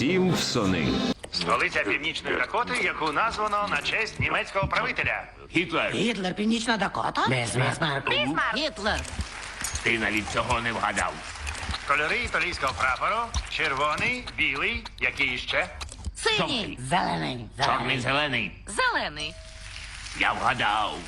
Сімпсони. Столиця Північної Дакоти, яку названо на честь німецького правителя. Гітлер, Гітлер, Північна Дакота? Без Бісмарку. Гітлер. ти навіть цього не вгадав. Кольори італійського прапору червоний, білий, який ще? Синій. Зелений. Чорний зелений. Зелений. Я вгадав.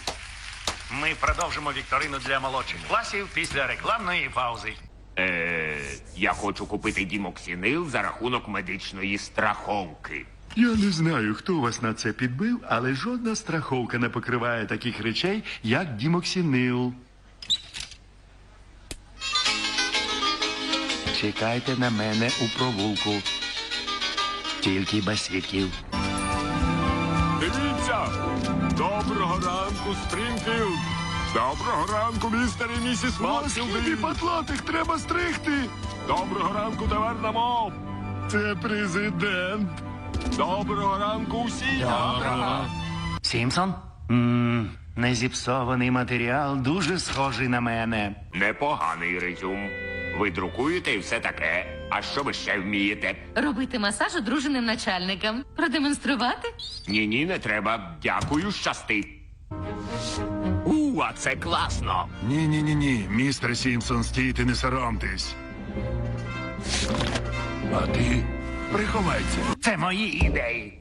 Ми продовжимо вікторину для молодших класів після рекламної паузи. Е, я хочу купити дімоксінил за рахунок медичної страховки. Я не знаю, хто вас на це підбив, але жодна страховка не покриває таких речей, як дімоксинил. Чекайте на мене у провулку. Тільки басіків. Дивіться! Доброго ранку, Стрінфілд! Доброго ранку, містер і місіс Матфілди! патлатих треба стригти. Доброго ранку, таверна мов! Це президент. Доброго ранку усі! Сімсон? м незіпсований матеріал дуже схожий на мене. Непоганий резюм. Ви друкуєте і все таке. А що ви ще вмієте? Робити масаж одруженим начальникам. Продемонструвати? Ні, ні, не треба. Дякую, щасти. У, а це класно. Ні, ні, ні, ні, містер Сімпсон, стійте, не соромтесь. А ти приховайся. Це мої ідеї.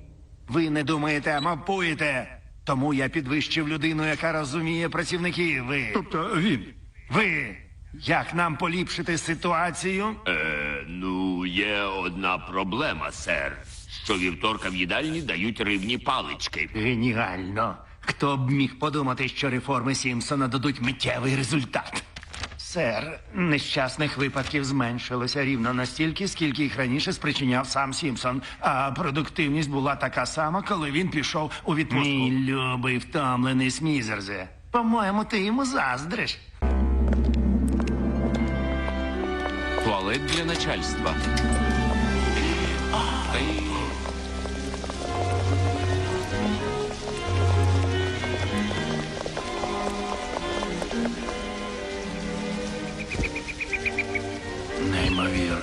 Ви не думаєте, а мапуєте. Тому я підвищив людину, яка розуміє працівників. Ви. Тобто він. Ви. Як нам поліпшити ситуацію? Е, ну, є одна проблема, сер. Що вівторка в їдальні дають рибні палички. Геніально. Хто б міг подумати, що реформи Сімпсона дадуть миттєвий результат? Сер, нещасних випадків зменшилося рівно настільки, скільки їх раніше спричиняв сам Сімпсон. А продуктивність була така сама, коли він пішов у відпустку. Мій любий втомлений Смізерзе. По-моєму, ти йому заздриш. Туалет для начальства. Ей,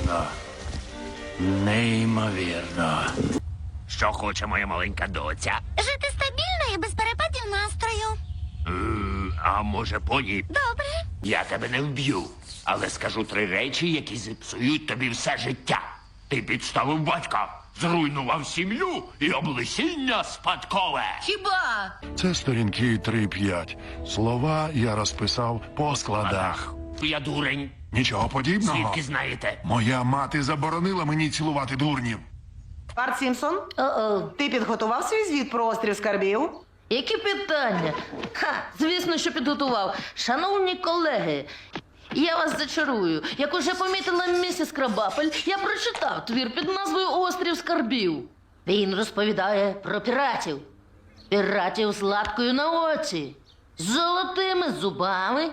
Неймовірно. Неймовірно. Що хоче моя маленька доця? Жити стабільно і без перепадів настрою. Е, а може поні? Добре. Я тебе не вб'ю, але скажу три речі, які зіпсують тобі все життя. Ти підставив батька, зруйнував сім'ю і облесіння спадкове. Хіба? Це сторінки 3-5. Слова я розписав по складах. Я дурень. Нічого подібного. Звідки знаєте? Моя мати заборонила мені цілувати дурнів. Барт Сімпсон, ти підготував свій звіт про острів скарбів? Які питання? Ха, звісно, що підготував. Шановні колеги, я вас зачарую. Як уже помітила місіс Крабапель, я прочитав твір під назвою Острів Скарбів. Він розповідає про піратів. Піратів з латкою на оці, з золотими зубами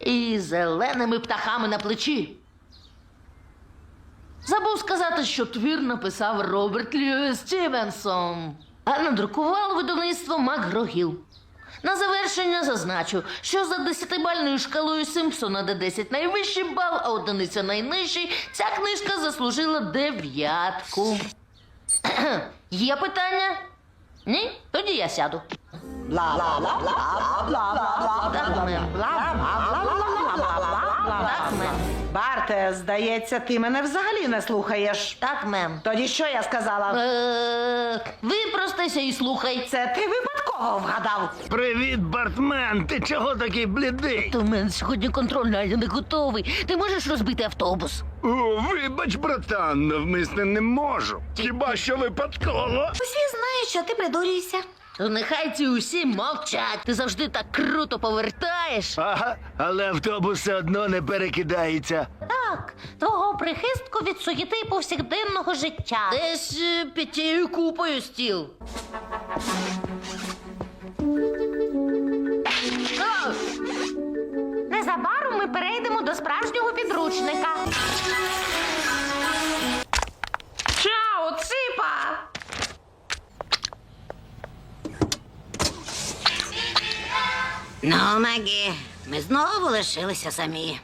і зеленими птахами на плечі. Забув сказати, що твір написав Роберт Льюіс Стівенсон, а надрукувало видавництво Макгрогіл. На завершення зазначу, що за десятибальною шкалою Симпсона, де 10 найвищий бал, а одиниця найнижчий, ця книжка заслужила дев'ятку. Є питання? Ні? Тоді я сяду. Мем. Барте, здається, ти мене взагалі не слухаєш. Так, мем. Тоді що я сказала? Е, Випростайся і слухай. Це ти випадково вгадав. Привіт, Бартмен! Ти чого такий блідий? То в мене сьогодні контрольна, я не готовий. Ти можеш розбити автобус? О, вибач, братан, навмисне не можу. Хіба що випадково? Усі знають, що ти придурюєшся. То нехай ці усі мовчать. Ти завжди так круто повертаєш. Ага, але автобус все одно не перекидається. Так, твого прихистку від суєти повсякденного життя. Десь е, під тією купою стіл. Незабаром ми перейдемо до справжнього підручника. Ну, Мегі, ми знову лишилися самі.